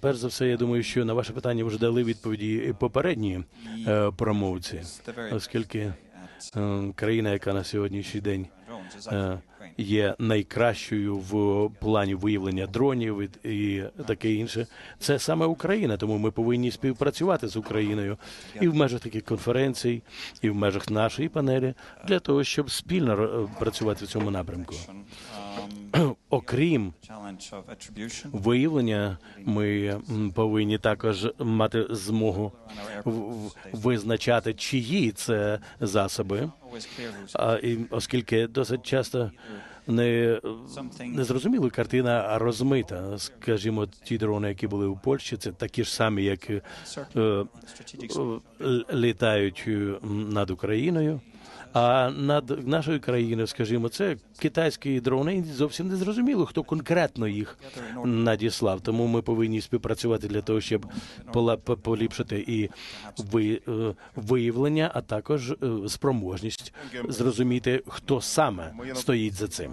Перш за все, я думаю, що на ваше питання вже дали відповіді попередні е, промовці, оскільки е, країна, яка на сьогоднішній день е, є найкращою в плані виявлення дронів і, і таке інше, це саме Україна. Тому ми повинні співпрацювати з Україною і в межах таких конференцій, і в межах нашої панелі для того, щоб спільно працювати в цьому напрямку. Окрім виявлення, ми повинні також мати змогу визначати, чиї це засоби. А оскільки досить часто не, не зрозуміла картина розмита. Скажімо, ті дрони, які були у Польщі, це такі ж самі, як е, е, літають над Україною. А над нашою країною, скажімо, це китайські дрони, зовсім не зрозуміло, хто конкретно їх надіслав. Тому ми повинні співпрацювати для того, щоб поліпшити і е, виявлення, а також е, спроможність зрозуміти, хто саме стоїть за цим.